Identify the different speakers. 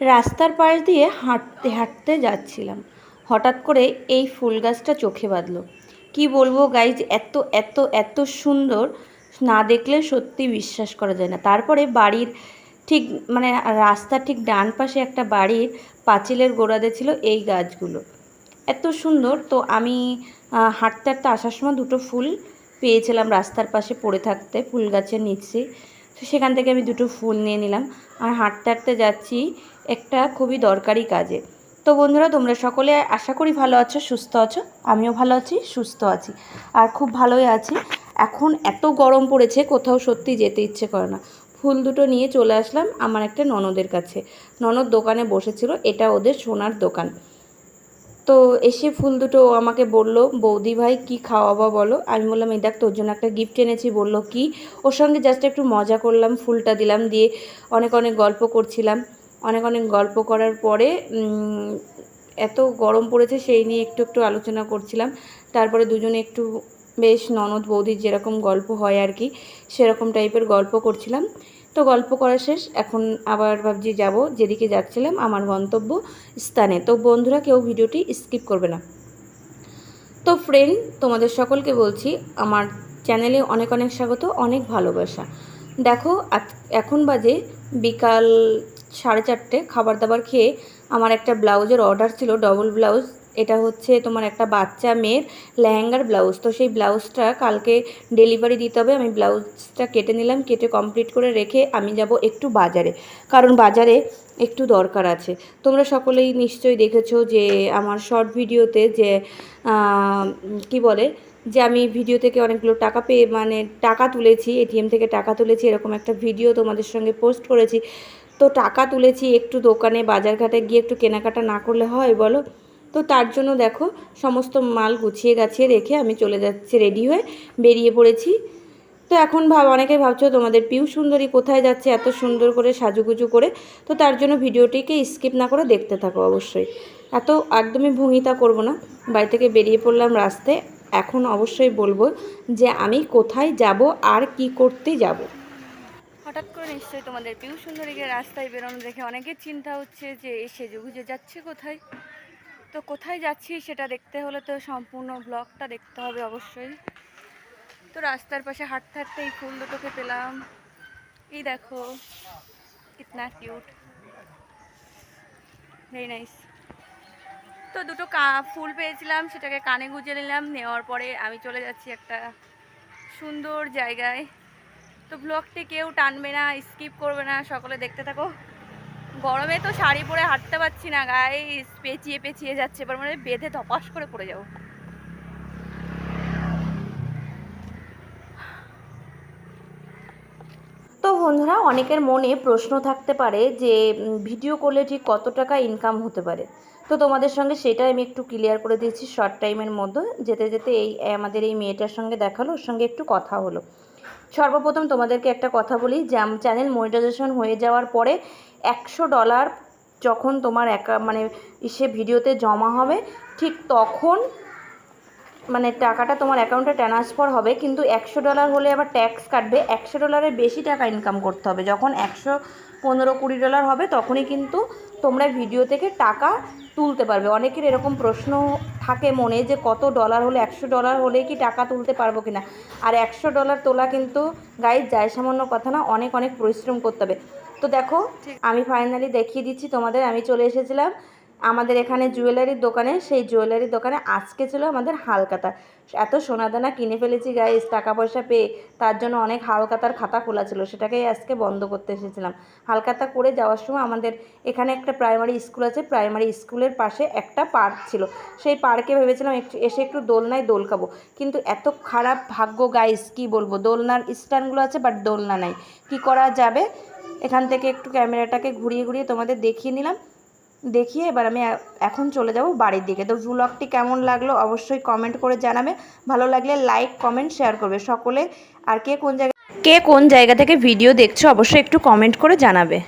Speaker 1: রাস্তার পাশ দিয়ে হাঁটতে হাঁটতে যাচ্ছিলাম। হঠাৎ করে এই ফুল গাছটা চোখে বাঁধলো। কি বলব গাইজ এত এত এত সুন্দর, না দেখলে সত্যি বিশ্বাস করা যায় না। তারপরে বাড়ির ঠিক মানে রাস্তার ঠিক ডান পাশে একটা বাড়ির পাঁচিলের গোড়াতে ছিল এই গাছগুলো। এত সুন্দর, তো আমি হাঁটতে হাঁটতে আসার সময় দুটো ফুল পেয়েছিলাম রাস্তার পাশে পড়ে থাকতে, ফুল গাছের নিচে। তো সেখান থেকে আমি দুটো ফুল নিয়ে নিলাম। আর হাঁটতে হাঁটতে যাচ্ছি একটা খুবই দরকারি কাজে। তো বন্ধুরা, তোমরা সকলে আশা করি ভালো আছো, সুস্থ আছো। আমিও ভালো আছি, সুস্থ আছি। আর খুব ভালোই আছি। এখন এত গরম পড়েছে, কোথাও সত্যি যেতে ইচ্ছে করে না। ফুল দুটো নিয়ে চলে আসলাম আমার একটা ননদের কাছে। ননদ দোকানে বসেছিল, এটা ওদের সোনার দোকান। তো এসে ফুল দুটো আমাকে বলল, বৌদি ভাই, কি খাওয়াবা বলো? আমি বললাম, এই দেখ, তোর জন্য একটা গিফট এনেছি। বলল, কি? ওর সঙ্গে জাস্ট একটু মজা করলাম, ফুলটা দিলাম দিয়ে অনেক অনেক গল্প করছিলাম। অনেক অনেক গল্প করার পরে এত গরম পড়েছে সেই নিয়ে একটু একটু আলোচনা করছিলাম। তারপরে দুজনে একটু বেশ ননদ বৌদির যেরকম গল্প হয় আর কি, সেরকম টাইপের গল্প করছিলাম। তো গল্প করা শেষ, এখন আবার ভাবছি যাব, যেদিকে যাচ্ছিলাম, আমার গন্তব্য স্থানে। তো বন্ধুরা, কেউ ভিডিওটি স্কিপ করবে না। তো ফ্রেন্ড তোমাদের সকলকে বলছি, আমার চ্যানেলে অনেক অনেক স্বাগত, অনেক ভালোবাসা। দেখো এখন বাজে বিকাল সাড়ে চারটে খাবার দাবার খেয়ে আমার একটা ব্লাউজের অর্ডার ছিল ডবল ব্লাউজ এটা হচ্ছে তোমার একটা বাচ্চা মেয়ের লেহেঙ্গার ব্লাউজ। তো সেই ব্লাউজটা কালকে ডেলিভারি দিতে হবে। আমি ব্লাউজটা কেটে নিলাম, কেটে কমপ্লিট করে রেখে আমি যাব একটু বাজারে। কারণ বাজারে একটু দরকার আছে। তোমরা সকলেই নিশ্চয়ই দেখেছ যে আমার শর্ট ভিডিওতে যে কি বলে? যে আমি ভিডিও থেকে অনেকগুলো টাকা পেয়ে মানে টাকা তুলেছি এটিএম থেকে টাকা তুলেছি, এরকম একটা ভিডিও তোমাদের সঙ্গে পোস্ট করেছি। তো টাকা তুলেছি একটু দোকানে, বাজারঘাটে গিয়ে একটু কেনাকাটা না করলে হয় বলো? তো তার জন্য দেখো, সমস্ত মাল গুছিয়ে গাছিয়ে রেখে আমি চলে যাচ্ছি রেডি হয়ে বেরিয়ে পড়েছি। তো এখন ভাব অনেকে ভাবছ তোমাদের পিউ সুন্দরী কোথায় যাচ্ছে এত সুন্দর করে সাজুগুজু করে? তো তার জন্য ভিডিওটিকে স্কিপ না করে দেখতে থাকো অবশ্যই। এত একদমই ভঙ্গিতা করব না। বাড়ি থেকে বেরিয়ে পড়লাম রাস্তায়। এখন অবশ্যই বলব যে আমি কোথায় যাব আর কি করতে যাব।
Speaker 2: হঠাৎ করে নিশ্চয়ই তোমাদের পিউ সুন্দরীকে রাস্তায় বেরোনো দেখে অনেকের চিন্তা হচ্ছে যে সেজে গুজে যাচ্ছে কোথায়? তো কোথায় যাচ্ছি সেটা দেখতে হলে তো সম্পূর্ণ ব্লগটা দেখতে হবে অবশ্যই। তো রাস্তার পাশে হাঁটতে হাঁটতে এই ফুল দুটোকে পেলাম। এই দেখো, কিতনা কিউট ভেরি নাইস তো দুটো কা, ফুল পেয়েছিলাম, সেটাকে কানে গুজে নিলাম, নেওয়ার পরে আমি চলে যাচ্ছি একটা সুন্দর জায়গায়। তো ব্লগটি কেউ টানবে না স্কিপ করবে না, সকলে দেখতে থাকো। গরমে তো শাড়ি পরে হাঁটতে পারছি না গায়ে পেঁচিয়ে পেঁচিয়ে যাচ্ছে, এবার মানে বেঁধে ধপাস করে পড়ে যাব।
Speaker 1: তো বন্ধুরা, অনেকের মনে প্রশ্ন থাকতে পারে যে ভিডিও করলে ঠিক কত টাকা ইনকাম হতে পারে? তো তোমাদের সঙ্গে সেটা আমি একটু ক্লিয়ার করে দিয়েছি শর্ট টাইমের মধ্যে। যেতে যেতে এই, আমাদের এই মেয়েটার সঙ্গে দেখাল, ওর সঙ্গে একটু কথা হলো। সর্বপ্রথম তোমাদেরকে একটা কথা বলি, যে চ্যানেল মনিটাইজেশন হয়ে যাওয়ার পরে একশো ডলার যখন তোমার একা মানে সে ভিডিওতে জমা হবে, ঠিক তখন মানে টাকাটা তোমার অ্যাকাউন্টে ট্রান্সফার হবে, কিন্তু একশো ডলার হলে আবার ট্যাক্স কাটবে। একশো ডলারের বেশি টাকা ইনকাম করতে হবে। যখন একশো পনেরো কুড়ি ডলার হবে, তখনই কিন্তু তোমরা ভিডিও থেকে টাকা তুলতে পারবে। অনেকের এরকম প্রশ্ন থাকে মনে যে কত ডলার হলে একশো ডলার হলে কি টাকা তুলতে পারব কিনা? আর একশো ডলার তোলা কিন্তু গাইজ যায় সামান্য কথা না অনেক অনেক পরিশ্রম করতে হবে। তো দেখো আমি ফাইনালি দেখিয়ে দিচ্ছি তোমাদের আমি চলে এসেছিলাম। আমাদের এখানে জুয়েলারির দোকানে, সেই জুয়েলারির দোকানে আজকে ছিল আমাদের হালকাতা। এত সোনাদানা কিনে ফেলেছি গাইস টাকা পয়সা পেয়ে, তার জন্য অনেক হালকাতার খাতা খোলা ছিল, সেটাকেই আজকে বন্ধ করতে এসেছিলাম। হালকাতা করে যাওয়ার সময় আমাদের এখানে একটা প্রাইমারি স্কুল আছে প্রাইমারি স্কুলের পাশে একটা পার্ক ছিল। সেই পার্কে ভেবেছিলাম একটু, এসে একটু দোলনায় দোল খাব। কিন্তু এত খারাপ ভাগ্য গাইস কি বলব? দোলনার স্ট্যান্ডগুলো আছে বাট দোলনা নাই। কি করা যাবে? এখান থেকে একটু ক্যামেরাটাকে ঘুরিয়ে ঘুরিয়ে তোমাদের দেখিয়ে নিলাম। দেখিয়ে এবার আমি এখন চলে যাব বাড়ির দিকে। তো ভ্লগটি কেমন লাগল অবশ্যই কমেন্ট করে জানাবে। ভালো লাগলে লাইক কমেন্ট শেয়ার করবে। সকলে আর কে কোন জায়গায় কে কোন জায়গা থেকে ভিডিও দেখছ অবশ্যই একটু কমেন্ট করে জানাবে।